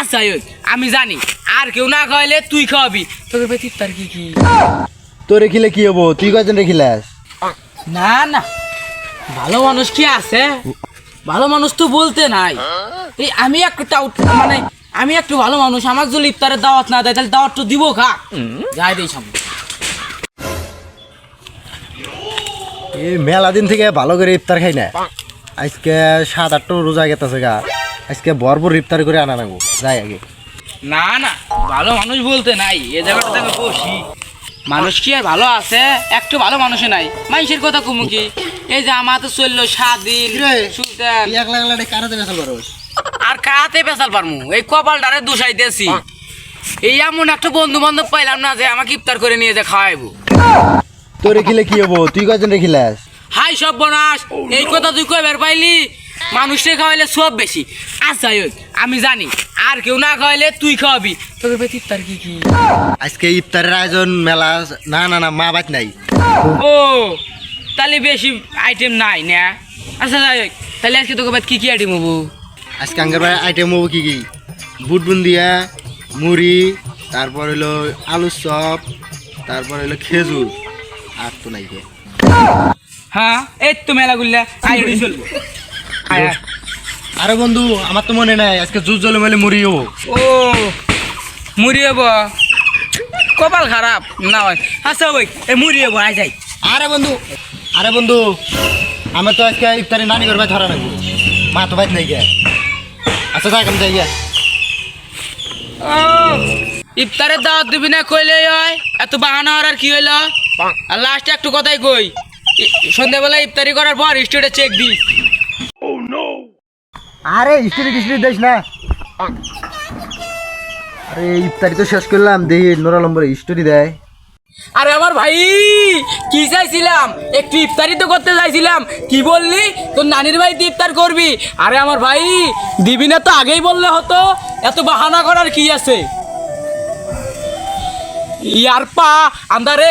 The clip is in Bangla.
আচ্ছা আমি জানি আর কেউ না খাওয়াইলে তুই খাওয়াবি। তোকে ভাই কি কি? রেখিলে কি হব? তুই কয়জন রেখিলাস? না না ভালো মানুষ কি আছে? ভালো মানুষ তো বলতে নাই। এই আমি একটু টাউট মানে আমি একটু ভালো মানুষ আমার যদি ইফতারের দাওয়াত না দেয় তাহলে দাওয়াত তো দিব খা। যাই দেই সামনে। এই মেলা দিন থেকে ভালো করে ইফতার খাই না। আজকে সাত আটটা রোজা গেতেছে গা। আজকে ভরপুর ইফতার করে আনা নাগো যাই আগে। না না ভালো মানুষ বলতে নাই। এ জায়গাটা থেকে বসি। মানুষ কি আর ভালো আছে? একটু ভালো মানুষে নাই। মানুষের কথা কুমু কি? এই যে আমার তো চলল সাত দিন? সুলতান। একলা একলা কারাতে বেসাল পারো আর কাতে পেশাল পারমু? এই কপালটারে দোষাইতেছি এই এমন একটা বন্ধু বান্ধব পাইলাম না যে আমাকে ইফতার করে নিয়ে যে খাওয়াইবো। তোর রেখিলে কি হব? তুই কয়জন রেখিলাস? হাই সব বনাস এই কথা তুই কই বের পাইলি? মানুষকে খাওয়াইলে সব বেশি। আচ্ছা ওই আমি জানি আর কেউ না খাওয়াইলে তুই খাওয়াবি। তোকে ভাই ইফতার কি কি? আজকে ইফতারের আয়োজন মেলা না না না মা বাত নাই। ও তাহলে বেশি আইটেম নাই না? আচ্ছা যাই হোক, তাহলে আজকে তোকে ভাই কি কি আইটেম হব? আজকে আঙ্গের আইটেম হব কি কি? বুট বুন্দিয়া মুড়ি তারপর হলো আলুর চপ তারপর হলো খেজুর। আর তো নাই হ্যাঁ এই তো মেলা গুল্লা আইডি চলবো। আরে বন্ধু আমার তো মনে নাই আজকে জুস জলে মেলে মুড়ি হব ও মুড়ি হব কপাল খারাপ। না ভাই আচ্ছা ভাই এই মুড়ি হব আয় যাই। আরে বন্ধু আরে বন্ধু আমি তো আজকে ইফতারি নানি ভাই ধরা নাকি মা তো বাইত নাই গে আচ্ছা যাক আমি যাই গিয়া। ও ইফতারের দাওয়াত দিবি না কইলে হয়। এত বাহানা আর কি হইল? আর লাস্টে একটু কথাই কই সন্ধ্যাবেলা ইফতারি করার পর স্টুডে চেক দি আরে স্ত্রি টিস্ত্রি দেশ না? আরে ইফতারি তো শেষ করলাম দেখি নোরা লম্বরে স্টোরি দেয়। আরে আমার ভাই কি চাইছিলাম? একটু ইফতারি তো করতে চাইছিলাম। কি বললি? তোর নানির বাড়িতে ইফতার করবি? আরে আমার ভাই দিবি না তো আগেই বললে হতো। এত বাহানা করার কি আছে? ইয়ার পা আন্দারে